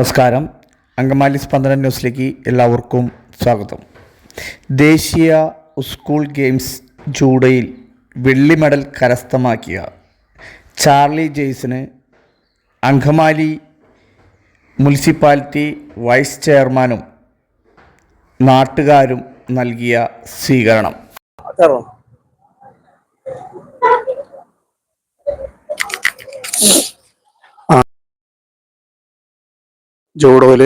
നമസ്കാരം. അങ്കമാലി സ്പന്ദന ന്യൂസിലേക്ക് എല്ലാവർക്കും സ്വാഗതം. ദേശീയ സ്കൂൾ ഗെയിംസ് ജൂഡയിൽ വെള്ളി മെഡൽ കരസ്ഥമാക്കിയ ചാർലി ജെയ്സിന് അങ്കമാലി മുനിസിപ്പാലിറ്റി വൈസ് ചെയർമാനും നാട്ടുകാരും നൽകിയ സ്വീകരണം. ജൂഡോയിൽ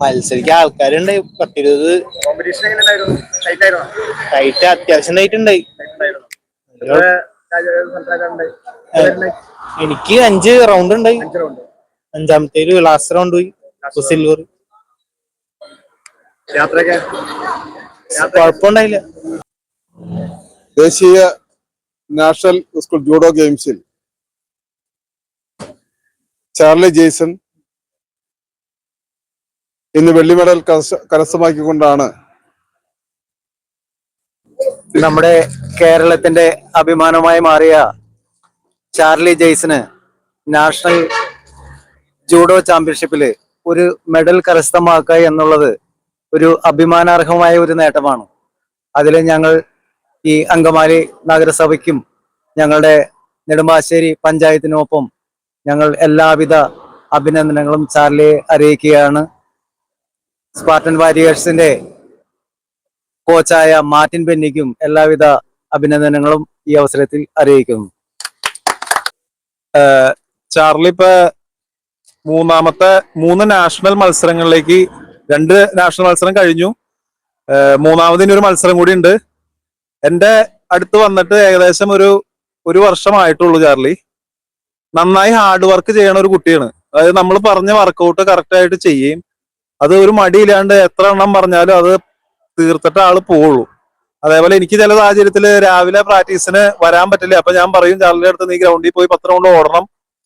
മത്സരിക്കാൻ ആൾക്കാരുണ്ട്. പത്തിരുപത് ടൈറ്റ് അത്യാവശ്യം ടൈറ്റ് ഉണ്ടായി? എനിക്ക് അഞ്ച് റൗണ്ട് ഉണ്ടായി അഞ്ച് round. അഞ്ചാമത്തേൽ ലാസ്റ്റ് റൗണ്ട് പോയി. സിൽവർ കുഴപ്പമുണ്ടായില്ല. ദേശീയ നാഷണൽ സ്കൂൾ ജൂഡോ ഗെയിംസിൽ ചാർലി ജെയ്സൺ ഇന്ന് വെള്ളി മെഡൽ കരസ്ഥ- കരസ്ഥമാക്കിക്കൊണ്ടാണ് നമ്മുടെ കേരളത്തിന്റെ അഭിമാനമായി മാറിയ ചാർലി ജെയ്സിന് നാഷണൽ ജൂഡോ ചാമ്പ്യൻഷിപ്പിൽ ഒരു മെഡൽ കരസ്ഥമാക്കുക എന്നുള്ളത് ഒരു അഭിമാനാർഹമായ ഒരു നേട്ടമാണ്. അതിൽ ഞങ്ങൾ ഈ അങ്കമാലി നഗരസഭയ്ക്കും ഞങ്ങളുടെ നെടുമ്പാശ്ശേരി പഞ്ചായത്തിനൊപ്പം ഞങ്ങൾ എല്ലാവിധ അഭിനന്ദനങ്ങളും ചാർലിയെ അറിയിക്കുകയാണ്. സ്പാർട്ടൻ വാരിയേഴ്സിന്റെ കോച്ചായ മാർട്ടിൻ ബെന്നിക്കും എല്ലാവിധ അഭിനന്ദനങ്ങളും ഈ അവസരത്തിൽ അറിയിക്കുന്നു. ചാർലി ഇപ്പൊ മൂന്നാമത്തെ മൂന്ന് നാഷണൽ മത്സരങ്ങളിലേക്ക് രണ്ട് നാഷണൽ മത്സരം കഴിഞ്ഞു. മൂന്നാമതിന് ഒരു മത്സരം കൂടി ഉണ്ട്. എന്റെ അടുത്ത് വന്നിട്ട് ഏകദേശം ഒരു ഒരു വർഷമായിട്ടുള്ളൂ ചാർലി. നന്നായി ഹാർഡ് വർക്ക് ചെയ്യണ ഒരു കുട്ടിയാണ്. അതായത് നമ്മൾ പറഞ്ഞ വർക്കൗട്ട് കറക്റ്റ് ആയിട്ട് അത് ഒരു മടിയില്ലാണ്ട് എത്ര എണ്ണം പറഞ്ഞാലും അത് തീർത്തിട്ട് ആൾ പോവുള്ളൂ. അതേപോലെ എനിക്ക് ചില സാഹചര്യത്തിൽ രാവിലെ പ്രാക്ടീസിന് വരാൻ പറ്റില്ല. അപ്പൊ ഞാൻ പറയും ചാർലിയുടെ അടുത്ത് നീ ഗ്രൗണ്ടിൽ പോയി പത്ത് റൗണ്ട് ഓടണം.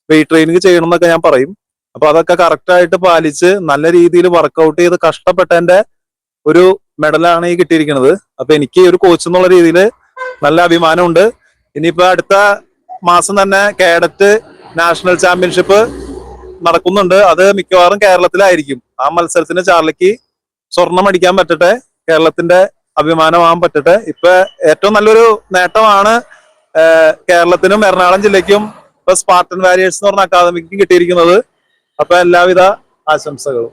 വെയിറ്റ് ട്രെയിനിങ് ചെയ്യണം എന്നൊക്കെ ഞാൻ പറയും. അപ്പൊ അതൊക്കെ കറക്റ്റ് ആയിട്ട് പാലിച്ച് നല്ല രീതിയിൽ വർക്കൗട്ട് ചെയ്ത് കഷ്ടപ്പെട്ടതിന്റെ ഒരു മെഡലാണ് ഈ കിട്ടിയിരിക്കുന്നത്. അപ്പൊ എനിക്ക് ഒരു കോച്ച് എന്നുള്ള രീതിയിൽ നല്ല അഭിമാനമുണ്ട്. ഇനിയിപ്പോ അടുത്ത മാസം തന്നെ കേഡറ്റ് നാഷണൽ ചാമ്പ്യൻഷിപ്പ് നടക്കുന്നുണ്ട്. അത് മിക്കവാറും കേരളത്തിലായിരിക്കും. ആ മത്സരത്തിന് ചാർലിക്ക് സ്വർണം അടിക്കാൻ പറ്റട്ടെ കേരളത്തിന്റെ അഭിമാനമാകാൻ പറ്റട്ടെ. ഇപ്പൊ ഏറ്റവും നല്ലൊരു നേട്ടമാണ് കേരളത്തിനും എറണാകുളം ജില്ലയ്ക്കും ഇപ്പൊ സ്പാർട്ടൻ വാരിയേഴ്സ് എന്ന് പറഞ്ഞ അക്കാദമിക്കും കിട്ടിയിരിക്കുന്നത്. അപ്പൊ എല്ലാവിധ ആശംസകളും.